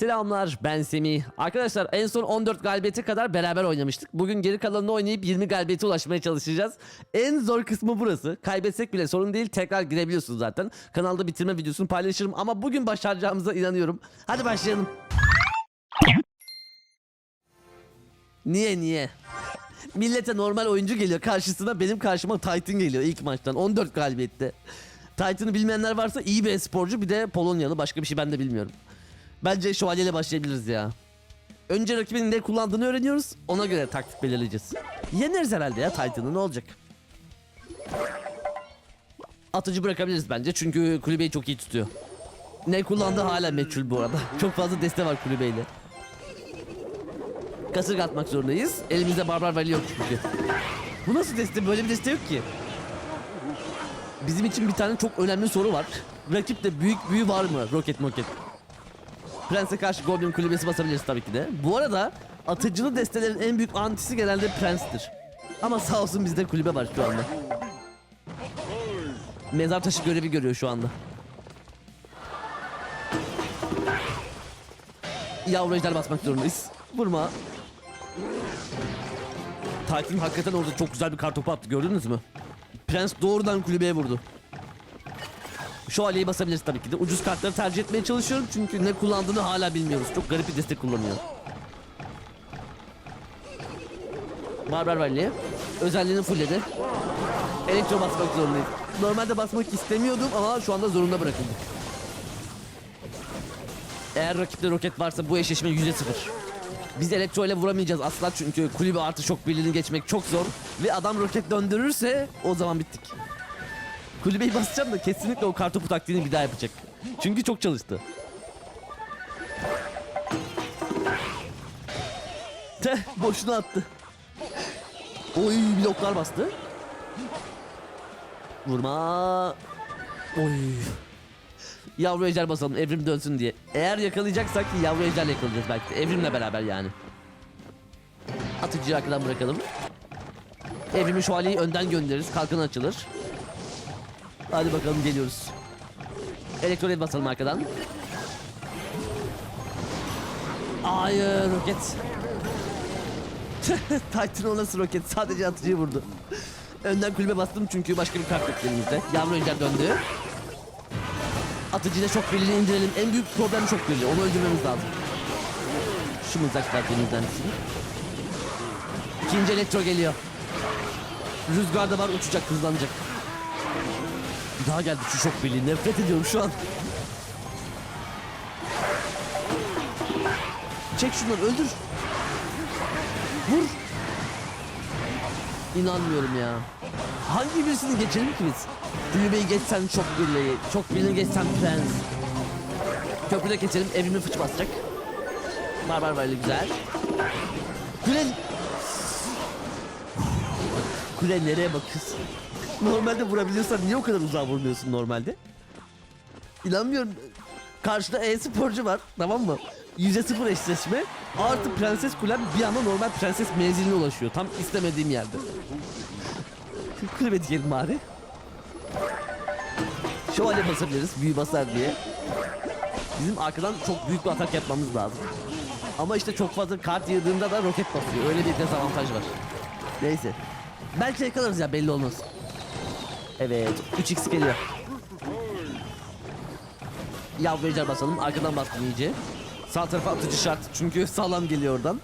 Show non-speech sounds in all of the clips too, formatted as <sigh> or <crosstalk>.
Selamlar ben Semih. Arkadaşlar en son 14 galibiyete kadar beraber oynamıştık. Bugün geri kalanını oynayıp 20 galibiyete ulaşmaya çalışacağız. En zor kısmı burası. Kaybetsek bile sorun değil tekrar girebiliyorsunuz zaten. Kanalda bitirme videosunu paylaşırım ama bugün başaracağımıza inanıyorum. Hadi başlayalım. Niye niye? Millete normal oyuncu geliyor karşısına benim karşıma Titan geliyor ilk maçtan 14 galibiyette. Titan'ı bilmeyenler varsa iyi bir sporcu bir de Polonyalı başka bir şey ben de bilmiyorum. Bence şövalyeyle başlayabiliriz ya. Önce rakibin ne kullandığını öğreniyoruz. Ona göre taktik belirleyeceğiz. Yeneriz herhalde ya Titan'ı ne olacak? Atıcı bırakabiliriz bence çünkü kulübeyi çok iyi tutuyor. Ne kullandığı hala meçhul bu arada. <laughs> Çok fazla deste var kulübeyle. Kasırga atmak zorundayız. Elimizde barbar vali yok çünkü. Bu nasıl deste? Böyle bir deste yok ki. Bizim için bir tane çok önemli soru var. Rakipte büyük büyü var mı? Roket moket. Prens'e karşı Goblin kulübesi basabiliriz tabii ki de. Bu arada atıcılı destelerin en büyük antisi genelde Prens'tir. Ama sağ olsun bizde kulübe var şu anda. Mezar taşı görevi görüyor şu anda. Yavru ejder basmak zorundayız. Vurma. Titan hakikaten orada çok güzel bir kartopu attı gördünüz mü? Prens doğrudan kulübeye vurdu. Şövalyeyi basabiliriz tabii ki de. Ucuz kartları tercih etmeye çalışıyorum çünkü ne kullandığını hala bilmiyoruz. Çok garip bir destek kullanıyor. Barbar Valley. Özelliğini fullledi. Elektro basmak zorundayız. Normalde basmak istemiyordum ama şu anda zorunda bırakıldı. Eğer rakipte roket varsa bu eşleşme yüzde sıfır. Biz elektro ile vuramayacağız asla çünkü kulübe artı şok birliğini geçmek çok zor. Ve adam roket döndürürse o zaman bittik. Kulübeyi basacağım da kesinlikle o kartopu taktiğini bir daha yapacak. Çünkü çok çalıştı. Teh boşuna attı. Oy bloklar bastı. Vurma. Oy. Yavru ejder basalım evrim dönsün diye. Eğer yakalayacaksak yavru ejderle yakalayacağız belki de. Evrimle beraber yani. Atıcıyı arkadan bırakalım. Evrimi şövalyeyi önden göndeririz. Kalkan açılır. Hadi bakalım geliyoruz. Elektronet basalım arkadan. Hayır roket. <laughs> Titan o nasıl roket? Sadece atıcıyı vurdu. Önden kulübe bastım çünkü başka bir kart yok elimizde. Yavru ejder döndü. Atıcıyla şok birliğini indirelim. En büyük problem şok birliği. Onu öldürmemiz lazım. Şu mızraklar denizden İkinci elektro geliyor. Rüzgar da var uçacak hızlanacak. Daha geldi şu şok birliği. Nefret ediyorum şu an. Çek şunları öldür. Vur. İnanmıyorum ya. Hangi birisini geçelim ki biz? Kulübeyi geçsen şok birliği, şok birliğini geçsen prens. Köprüde geçelim evimi fıç basacak. Barbar böyle güzel. Kule... Kule nereye bakıyorsun? Normalde vurabiliyorsan niye o kadar uzağa vurmuyorsun normalde? İnanmıyorum. Karşıda e-sporcu var tamam mı? Yüzde sıfır eşleşme artı prenses kulem bir anda normal prenses menziline ulaşıyor. Tam istemediğim yerde. Kulübe diyelim bari. Şövalye basabiliriz büyü basar diye. Bizim arkadan çok büyük bir atak yapmamız lazım. Ama işte çok fazla kart yığdığında da roket basıyor. Öyle bir dezavantaj var. Neyse. Belki yakalarız ya belli olmaz. Evet 3x geliyor. Yavru ejder basalım. Arkadan bastım iyice. Sağ tarafa atıcı şart. Çünkü sağlam geliyor oradan.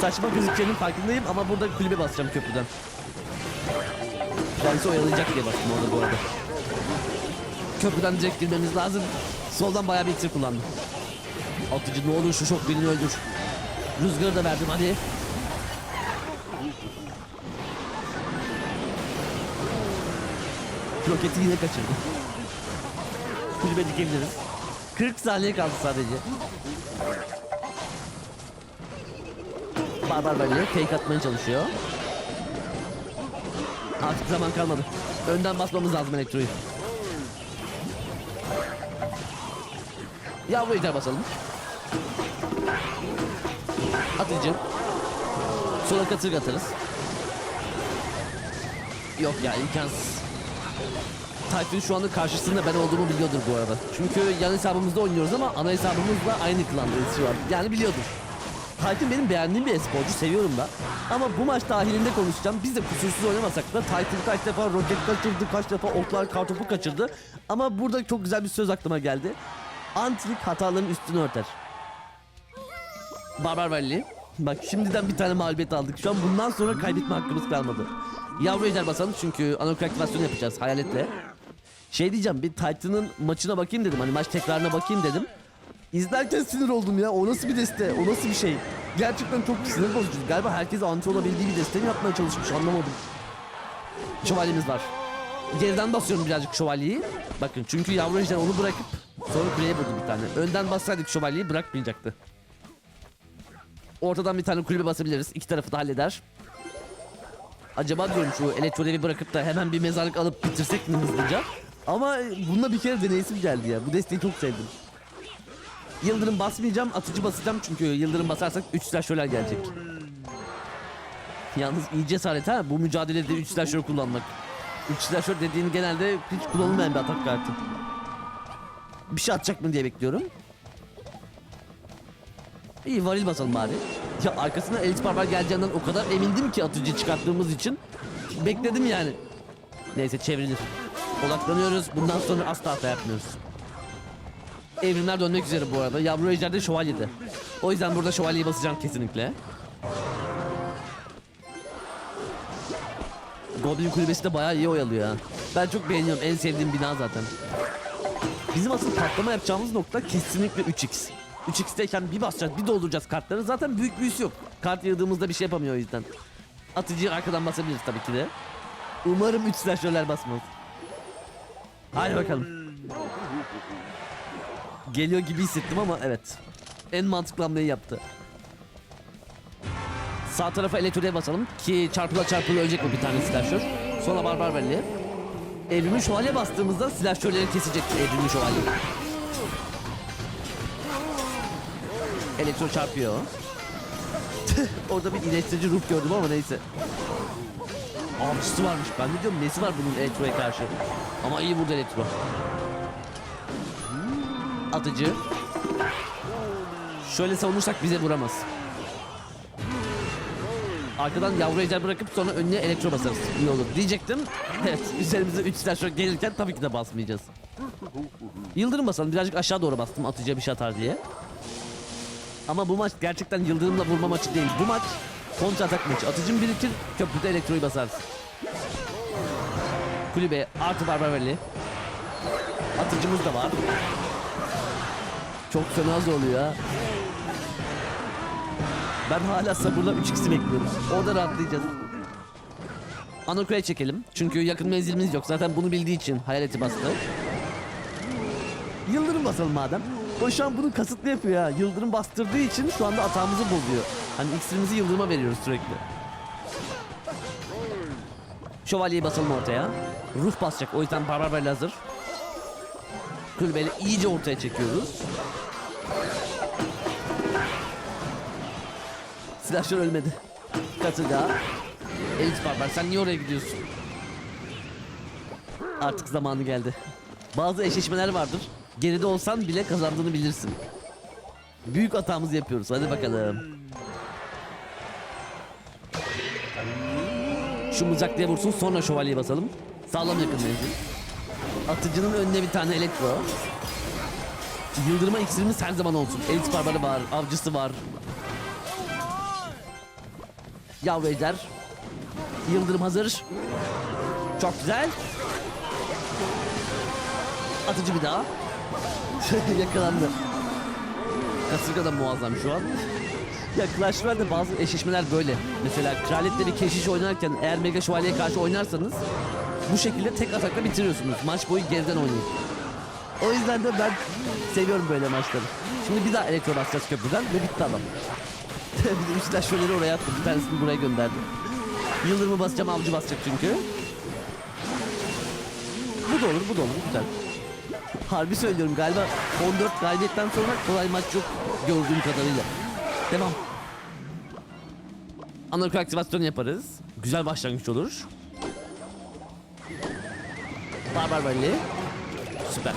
Saçma gözükeceğinin farkındayım ama burada kulübe basacağım köprüden. Prensi oyalayacak diye bastım orada bu arada. Köprüden direkt girmemiz lazım. Soldan bayağı bir iksir kullandım. Atıcı ne olur şu şok birini öldür. Rüzgarı da verdim hadi. Roketi yine kaçırdı. Kulübe dikebiliriz. 40 saniye kaldı sadece. Barbar böyle fake atmaya çalışıyor. Artık zaman kalmadı. Önden basmamız lazım elektroyu. Yavru ejder basalım. Atıcı. Sola katır atarız. Yok ya imkansız. Tayfun şu anda karşısında ben olduğumu biliyordur bu arada. Çünkü yan hesabımızda oynuyoruz ama ana hesabımızla aynı klandayız şu an. Yani biliyordur. Titan benim beğendiğim bir esporcu, seviyorum da. Ama bu maç dahilinde konuşacağım. Biz de kusursuz oynamasak da Titan kaç defa roket kaçırdı, kaç defa oklar kartopu kaçırdı. Ama burada çok güzel bir söz aklıma geldi. Antilik hataların üstünü örter. Barbar Valley. Bak şimdiden bir tane mağlubiyet aldık. Şu an bundan sonra kaybetme hakkımız kalmadı. Yavru ejder basalım çünkü anaokul aktivasyonu yapacağız hayaletle. Şey diyeceğim bir Titan'ın maçına bakayım dedim. Hani maç tekrarına bakayım dedim. İzlerken sinir oldum ya. O nasıl bir deste? O nasıl bir şey? Gerçekten çok sinir bozucu. Galiba herkes anti olabildiği bir deste mi yapmaya çalışmış anlamadım. Şövalyemiz var. Geriden basıyorum birazcık şövalyeyi. Bakın çünkü yavru ejder onu bırakıp sonra kuleye vurdu bir tane. Önden bassaydık şövalyeyi bırakmayacaktı. Ortadan bir tane kulübe basabiliriz. İki tarafı da halleder. Acaba diyorum şu elektrodevi bırakıp da hemen bir mezarlık alıp bitirsek mi hızlıca? Ama bununla bir kere deneysim geldi ya. Bu desteği çok sevdim. Yıldırım basmayacağım, atıcı basacağım çünkü yıldırım basarsak 3 slasher'ler gelecek. Yalnız iyi cesaret ha bu mücadelede 3 slasher kullanmak. 3 slasher dediğin genelde hiç kullanılmayan bir atak kartı. Bir şey atacak mı diye bekliyorum. İyi varil basalım bari. Ya arkasına elit barbar geleceğinden o kadar emindim ki atıcı çıkarttığımız için. Bekledim yani. Neyse çevrilir. Odaklanıyoruz. Bundan sonra asla hata yapmıyoruz. Evrimler dönmek üzere bu arada. Yavru ejder de şövalyede. O yüzden burada şövalyeyi basacağım kesinlikle. Goblin kulübesi de bayağı iyi oyalıyor ha. Ben çok beğeniyorum. En sevdiğim bina zaten. Bizim asıl patlama yapacağımız nokta kesinlikle 3x. 3x'teyken bir basacağız, bir dolduracağız kartları. Zaten büyük büyüsü yok. Kart yığdığımızda bir şey yapamıyor o yüzden. Atıcıyı arkadan basabiliriz tabii ki de. Umarım 3 slasher'ler basmaz. Hadi bakalım. Geliyor gibi hissettim ama evet. En mantıklı hamleyi yaptı. Sağ tarafa elektriğe basalım ki çarpıla çarpıla ölecek o bir tane slasher. Sonra barbar belli. Evrimi şövalye bastığımızda silahşörleri kesecek evrimi şövalye. Elektro çarpıyor. <laughs> Orada bir iyileştirici ruh gördüm ama neyse. Avcısı varmış. Ben de diyorum nesi var bunun elektroya karşı. Ama iyi vurdu elektro. Atıcı. Şöyle savunursak bize vuramaz. Arkadan yavru ejder bırakıp sonra önüne elektro basarız. İyi olur diyecektim. Evet <laughs> üzerimize 3 slasher gelirken tabii ki de basmayacağız. Yıldırım basalım. Birazcık aşağı doğru bastım atıcıya bir şey atar diye. Ama bu maç gerçekten yıldırımla vurma maçı değil. Bu maç kontra atak maçı. Atıcım birikir, köprüde elektroyu basarız. Kulübe artı barbarelli. Atıcımız da var. Çok fena zorluyor ha. Ben hala sabırla 3x'i bekliyorum. Orada rahatlayacağız. Anakuleye çekelim. Çünkü yakın menzilimiz yok. Zaten bunu bildiği için hayaleti bastı. Yıldırım basalım madem. O şu an bunu kasıtlı yapıyor ha. Yıldırım bastırdığı için şu anda atağımızı bozuyor. Hani iksirimizi yıldırıma veriyoruz sürekli. Şövalyeyi basalım ortaya. Ruh basacak o yüzden barbar böyle hazır. Kulübeyle iyice ortaya çekiyoruz. Silahşör ölmedi. Kasırga. Elit barbar sen niye oraya gidiyorsun? Artık zamanı geldi. Bazı eşleşmeler vardır. Geride olsan bile kazandığını bilirsin. Büyük hatamızı yapıyoruz. Hadi bakalım. Şu mızraklıya vursun sonra şövalyeyi basalım. Sağlam yakın menzil. Atıcının önüne bir tane elektro. Yıldırma iksirimiz her zaman olsun. Elit barbarı var, avcısı var. Yavru ejder. Yıldırım hazır. Çok güzel. Atıcı bir daha. <laughs> Yakalandı. Kasırga da muazzam şu an. Ya Clash bazı eşleşmeler böyle. Mesela kraliyetle bir keşiş oynarken eğer Mega Şövalye'ye karşı oynarsanız bu şekilde tek atakla bitiriyorsunuz. Maç boyu geriden oynayın. O yüzden de ben seviyorum böyle maçları. Şimdi bir daha elektro basacağız köprüden ve bitti adam. <laughs> bir silahşörleri oraya attım. Bir tanesini buraya gönderdim. Yıldırımı basacağım, avcı basacak çünkü. Bu da olur, bu da olur. Güzel. Harbi söylüyorum galiba 14 galibiyetten sonra kolay maç yok gördüğüm kadarıyla. Devam. Anaokul aktivasyonu yaparız. Güzel başlangıç olur. Barbar varili. Süper.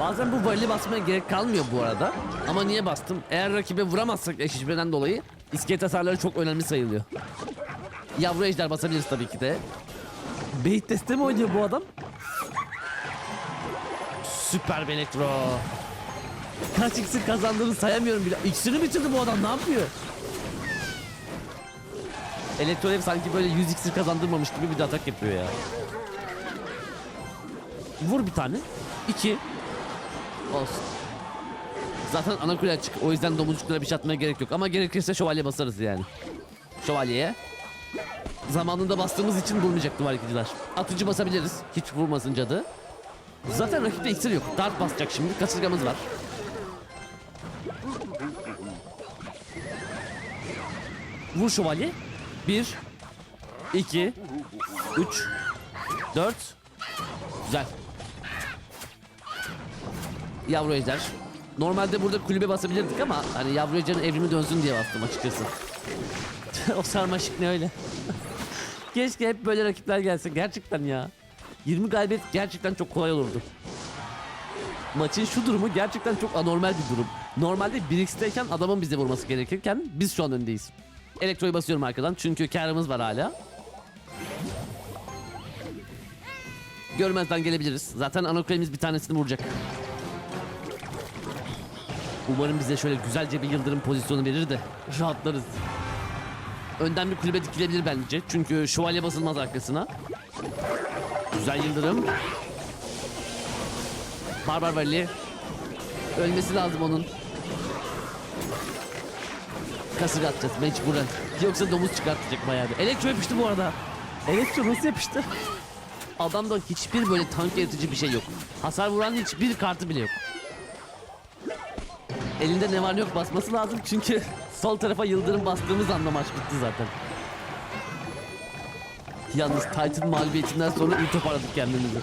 Bazen bu varili basmaya gerek kalmıyor bu arada. Ama niye bastım? Eğer rakibe vuramazsak eşleşmeden dolayı iskelet hasarları çok önemli sayılıyor. Yavru ejder basabiliriz tabii ki de. Bait testi mi oynuyor bu adam? Süper bir elektro. Kaç iksir kazandığını sayamıyorum bile. İksirini bitirdi bu adam ne yapıyor? Elektrolev sanki böyle 100 iksir kazandırmamış gibi bir atak yapıyor ya. Vur bir tane. İki. Olsun. Zaten ana kule açık. O yüzden domuzcuklara bir şey atmaya gerek yok. Ama gerekirse şövalye basarız yani. Şövalyeye. Zamanında bastığımız için vurmayacak duvar yıkıcılar. Atıcı basabiliriz. Hiç vurmasın cadı. Zaten rakipte iksir yok. Dart basacak şimdi. Kasırgamız var. Vur şövalye. Bir. iki, Üç. Dört. Güzel. Yavru ejder. Normalde burada kulübe basabilirdik ama hani yavru ejderin evrimi dönsün diye bastım açıkçası. <laughs> o sarmaşık ne öyle. <laughs> Keşke hep böyle rakipler gelse gerçekten ya. 20 galibiyet gerçekten çok kolay olurdu. Maçın şu durumu gerçekten çok anormal bir durum. Normalde 1x'teyken adamın bize vurması gerekirken biz şu an öndeyiz. Elektroyu basıyorum arkadan çünkü karımız var hala. Görmezden gelebiliriz. Zaten anakulemiz bir tanesini vuracak. Umarım bize şöyle güzelce bir yıldırım pozisyonu verir de rahatlarız. Önden bir kulübe dikilebilir bence. Çünkü şövalye basılmaz arkasına. Güzel yıldırım. Barbar Vali. Ölmesi lazım onun. Kasırga atacağız mecburen. Yoksa domuz çıkartacak bayağı bir. Elektro yapıştı bu arada. Elektro nasıl yapıştı? Adamda hiçbir böyle tank yaratıcı bir şey yok. Hasar vuran hiçbir kartı bile yok. Elinde ne var ne yok basması lazım çünkü <laughs> sol tarafa yıldırım bastığımız anda maç bitti zaten. Yalnız Titan mağlubiyetinden sonra iyi toparladık kendimizi.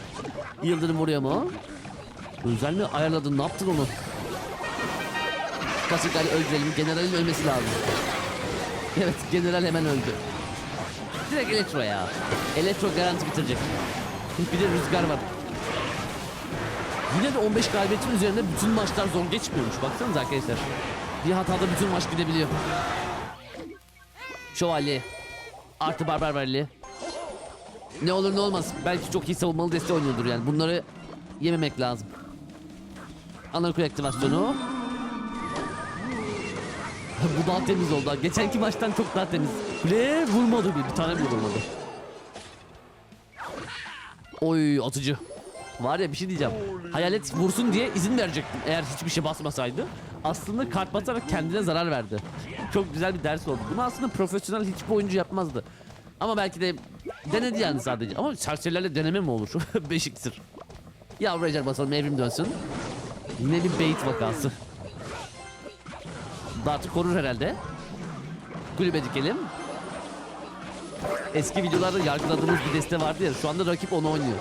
Yıldırım vuruyor mu? Özel mi ayarladın ne yaptın onu? Kasıkları öldürelim generalin ölmesi lazım. Evet general hemen öldü. Direkt elektro ya. Elektro garanti bitirecek. <laughs> Bir de rüzgar var. Yine de 15 galibiyetin üzerinde bütün maçlar zor geçmiyormuş. Baksanıza arkadaşlar. Bir hatada bütün maç gidebiliyor. Şövalye. Artı barbar varlığı. Ne olur ne olmaz. Belki çok iyi savunmalı deste oynuyordur yani. Bunları yememek lazım. Anakul aktivasyonu. <laughs> Bu daha temiz oldu. Geçenki maçtan çok daha temiz. Kule vurmadı bir. Bir tane bile vurmadı. Oy atıcı. Var ya bir şey diyeceğim. Hayalet vursun diye izin verecektim eğer hiçbir şey basmasaydı. Aslında kart basarak kendine zarar verdi. Çok güzel bir ders oldu. Bunu aslında profesyonel hiçbir oyuncu yapmazdı. Ama belki de denedi yani sadece. Ama serserilerle deneme mi olur? <laughs> Beş iksir. Yavru ejder basalım evrim dönsün. Yine bir bait vakası. Dart'ı korur herhalde. Kulübe dikelim. Eski videolarda yargıladığımız bir deste vardı ya şu anda rakip onu oynuyor.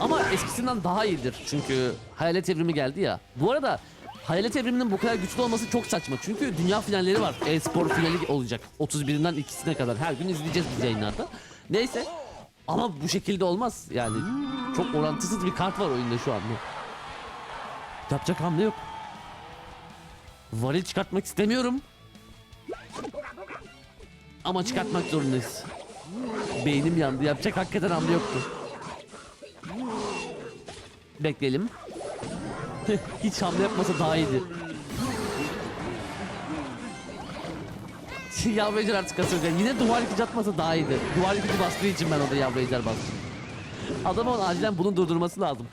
Ama eskisinden daha iyidir çünkü hayalet evrimi geldi ya. Bu arada hayalet evriminin bu kadar güçlü olması çok saçma. Çünkü dünya finalleri var. E-spor finali olacak. 31'inden ikisine kadar her gün izleyeceğiz biz yayınlarda. Neyse. Ama bu şekilde olmaz yani. Çok orantısız bir kart var oyunda şu anda. Yapacak hamle yok. Varil çıkartmak istemiyorum. Ama çıkartmak zorundayız. Beynim yandı. Yapacak hakikaten hamle yoktu. Bekleyelim. <laughs> Hiç hamle yapmasa daha iyiydi. <laughs> yavru artık kasırga. Yine duvar yıkıcı atmasa daha iyiydi. Duvar yıkıcı bastığı için ben orada yavru ejder bastım. Adamın acilen bunu durdurması lazım.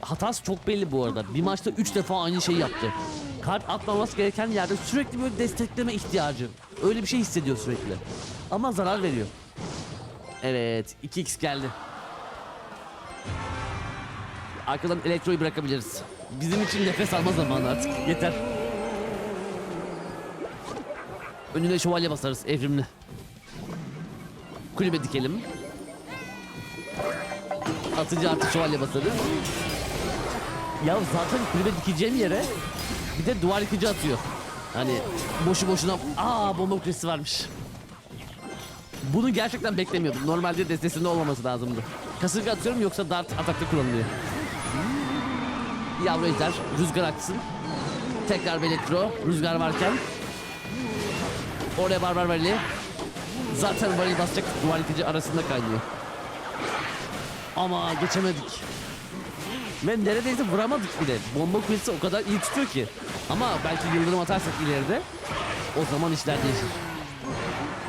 Hatası çok belli bu arada. Bir maçta 3 defa aynı şeyi yaptı. Kart atmaması gereken yerde sürekli böyle destekleme ihtiyacı. Öyle bir şey hissediyor sürekli. Ama zarar veriyor. Evet 2x geldi. Arkadan elektroyu bırakabiliriz. Bizim için nefes alma zamanı artık. Yeter. Önüne şövalye basarız evrimli. Kulübe dikelim. Atıcı artı şövalye basarız. Ya zaten kulübe dikeceğim yere bir de duvar yıkıcı atıyor. Hani boşu boşuna aa bomba kulesi varmış. Bunu gerçekten beklemiyordum. Normalde destesinde olmaması lazımdı. Kasırga atıyorum yoksa dart atakta kullanılıyor. Yavru ejder rüzgar aksın. Tekrar bir rüzgar varken. Oraya barbar varili. Zaten varili basacak yıkıcı arasında kaynıyor. Ama geçemedik. Ve neredeyse vuramadık bile. Bomba kulesi o kadar iyi tutuyor ki. Ama belki yıldırım atarsak ileride o zaman işler değişir.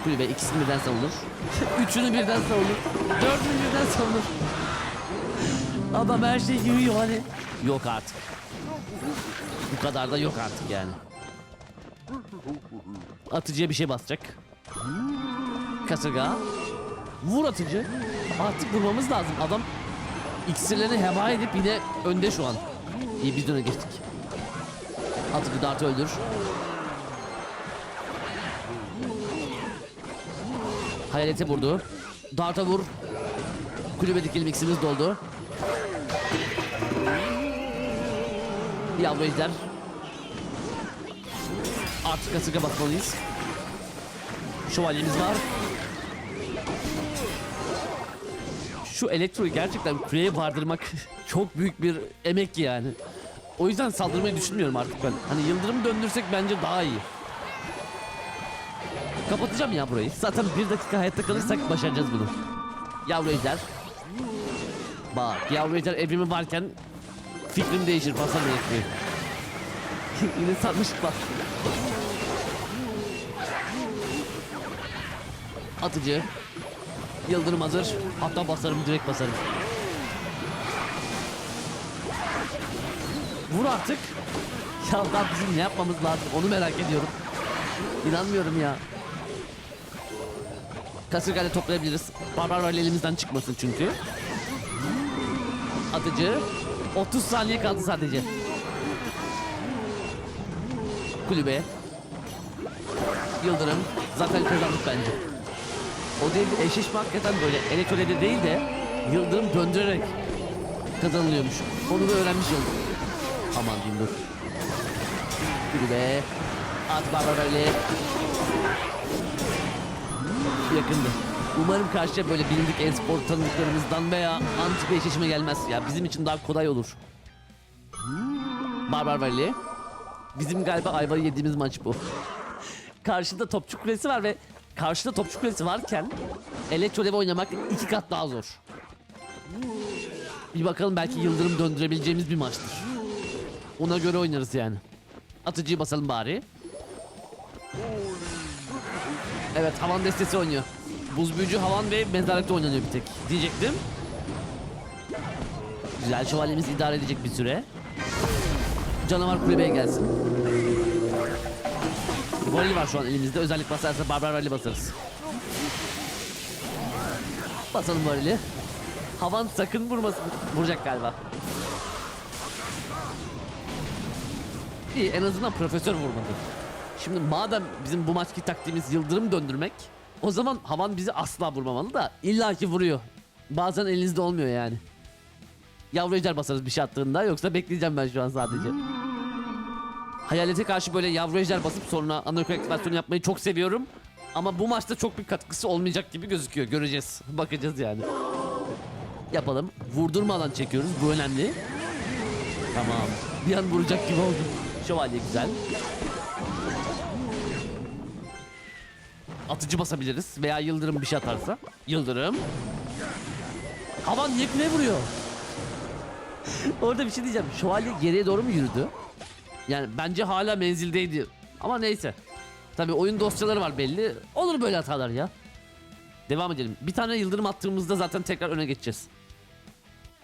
Kulübe ikisini birden savunur. <laughs> Üçünü birden savunur. Dördünü birden savunur. Adam her şeyi yiyor hani. Yok artık. Bu kadar da yok artık yani. Atıcıya bir şey basacak. Kasırga. Vur atıcı. Artık vurmamız lazım. Adam iksirlerini heba edip yine önde şu an. İyi biz de öne geçtik. Atıcı Dart'ı öldür. Hayalete vurdu. Dart'a vur. Kulübe dikelim iksirimiz doldu. Yavru ejder. Artık kasırga basmalıyız. Şövalyemiz var. Şu elektroyu gerçekten kuleye vardırmak <laughs> çok büyük bir emek yani. O yüzden saldırmayı düşünmüyorum artık ben. Hani yıldırım döndürsek bence daha iyi. Kapatacağım ya burayı. Zaten bir dakika hayatta kalırsak başaracağız bunu. Yavru ejder. Bak yavru ejder evrimi varken fikrim değişir. Basar elektriği. <laughs> Yine sarmışık var. Atıcı. Yıldırım hazır. Hatta basarım direkt basarım. Vur artık. Ya daha bizim ne yapmamız lazım onu merak ediyorum. İnanmıyorum ya. Kasırgayla toplayabiliriz. Barbar var elimizden çıkmasın çünkü. Atıcı. 30 saniye kaldı sadece. Kulübe. Yıldırım. Zaten kazandık bence. O değil de eşleşme hakikaten böyle elektrolede değil de yıldırım döndürerek kazanılıyormuş. Onu da öğrenmiş olduk. Aman diyeyim dur. Kulübe. At Barbarelli. Yakındı. Umarım karşıya böyle bilindik e-spor tanıdıklarımızdan veya anti bir eşleşme gelmez. Ya bizim için daha kolay olur. Barbar Valley. Bizim galiba ayvayı yediğimiz maç bu. Karşıda topçu kulesi var ve karşıda topçu kulesi varken Elektrolev oynamak iki kat daha zor. Bir bakalım belki yıldırım döndürebileceğimiz bir maçtır. Ona göre oynarız yani. Atıcıyı basalım bari. Evet havan destesi oynuyor. Buz büyücü havan ve mezarlıkta oynanıyor bir tek. Diyecektim. Güzel şövalyemiz idare edecek bir süre. Canavar kulübeye gelsin. Varil var şu an elimizde. Özellik basarsa barbar varili basarız. Basalım varili. Havan sakın vurmasın. Vuracak galiba. İyi en azından profesör vurmadı. Şimdi madem bizim bu maçki taktiğimiz yıldırım döndürmek o zaman havan bizi asla vurmamalı da illaki vuruyor. Bazen elinizde olmuyor yani. Yavru ejder basarız bir şey attığında yoksa bekleyeceğim ben şu an sadece. Hayalete karşı böyle yavru ejder basıp sonra anaokul aktivasyonu yapmayı çok seviyorum. Ama bu maçta çok bir katkısı olmayacak gibi gözüküyor. Göreceğiz. <laughs> Bakacağız yani. Yapalım. Vurdurmadan çekiyoruz. Bu önemli. Tamam. Bir an vuracak gibi oldu. Şövalye güzel. Atıcı basabiliriz veya yıldırım bir şey atarsa. Yıldırım. Havan niye kuleye vuruyor? <laughs> Orada bir şey diyeceğim. Şövalye geriye doğru mu yürüdü? Yani bence hala menzildeydi. Ama neyse. Tabi oyun dosyaları var belli. Olur böyle hatalar ya. Devam edelim. Bir tane yıldırım attığımızda zaten tekrar öne geçeceğiz.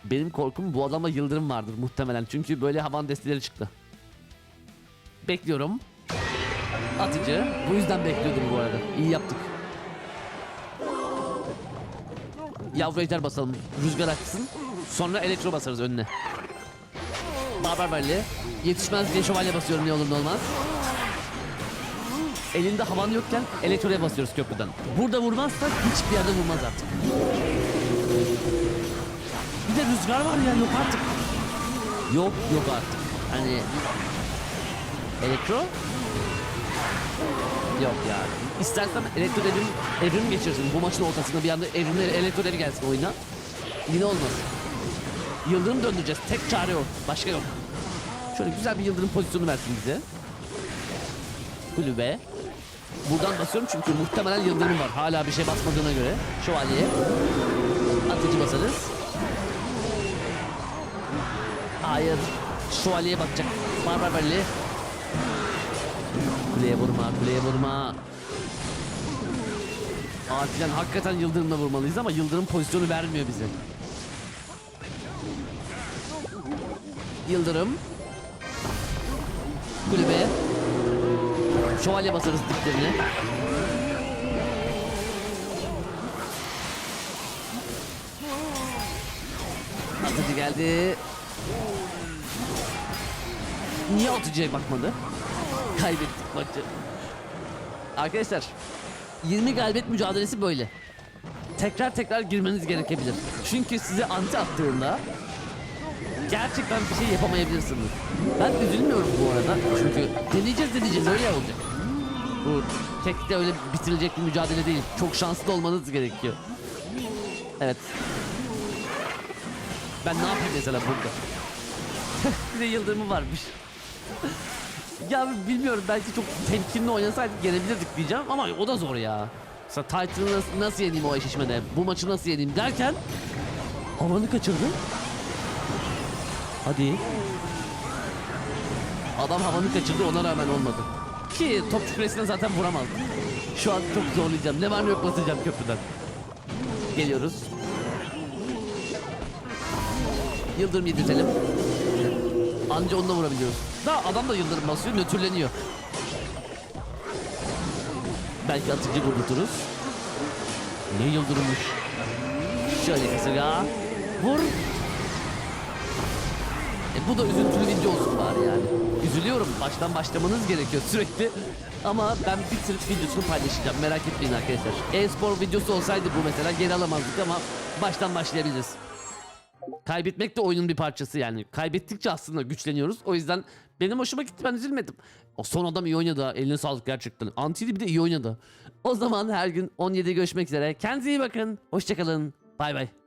Benim korkum bu adama yıldırım vardır muhtemelen. Çünkü böyle havan desteleri çıktı. Bekliyorum. Atıcı. Bu yüzden bekliyordum bu arada. İyi yaptık. Yavru ejder basalım. Rüzgar aksın. Sonra elektro basarız önüne. Barbar Berli. Yetişmez diye şövalye basıyorum ne olur ne olmaz. Elinde havan yokken elektroya basıyoruz köprüden. Burada vurmazsak hiçbir yerde vurmaz artık. Bir de rüzgar var ya yok artık. Yok yok artık. Hani elektro Yok ya. İstersen elektro devrim, evrim geçirsin. Bu maçın ortasında bir anda evrimle elektro devri gelsin oyuna. Yine olmaz. Yıldırım döndüreceğiz. Tek çare o. Başka yok. Şöyle güzel bir yıldırım pozisyonu versin bize. Kulübe. Buradan basıyorum çünkü muhtemelen yıldırım var. Hala bir şey basmadığına göre. Şövalye. Atıcı basarız. Hayır. Şövalyeye bakacak. Barbar belli. Kuleye vurma, kuleye vurma. Acilen hakikaten yıldırımla vurmalıyız ama yıldırım pozisyonu vermiyor bize. Yıldırım. Kulübe. Şövalye basarız diplerine. Atıcı geldi. Niye atıcıya bakmadı? Kaybettik maçı. Arkadaşlar 20 galibiyet mücadelesi böyle. Tekrar tekrar girmeniz gerekebilir. Çünkü size anti attığında gerçekten bir şey yapamayabilirsiniz. Ben üzülmüyorum bu arada. Çünkü deneyeceğiz deneyeceğiz öyle olacak. Bu tek de öyle bitirilecek bir mücadele değil. Çok şanslı olmanız gerekiyor. Evet. Ben ne yapayım mesela burada? <laughs> bir de yıldırımı varmış. ya bilmiyorum belki çok temkinli oynasaydık gelebilirdik diyeceğim ama o da zor ya. Mesela Titan'ı nasıl, nasıl yeneyim o eşleşmede? Bu maçı nasıl yeneyim derken havanı kaçırdı. Hadi. Adam havanı kaçırdı ona rağmen olmadı. Ki topçu kulesinden zaten vuramazdı. Şu an çok zorlayacağım. Ne var ne yok basacağım köprüden. Geliyoruz. Yıldırım yedirtelim. Anca onunla vurabiliyoruz. Da adam da yıldırım basıyor, nötrleniyor. Belki atıcı vurduturuz. Ne yıldırımmış. Şöyle kasırga. Vur. E, bu da üzüntülü video olsun bari yani. Üzülüyorum. Baştan başlamanız gerekiyor sürekli. Ama ben bitirip videosunu paylaşacağım. Merak etmeyin arkadaşlar. E-spor videosu olsaydı bu mesela geri alamazdık ama baştan başlayabiliriz. Kaybetmek de oyunun bir parçası yani. Kaybettikçe aslında güçleniyoruz. O yüzden benim hoşuma gitti ben üzülmedim. O son adam iyi oynadı. Eline sağlık gerçekten. Antili bir de iyi oynadı. O zaman her gün 17'de görüşmek üzere. Kendinize iyi bakın. Hoşçakalın. Bay bay.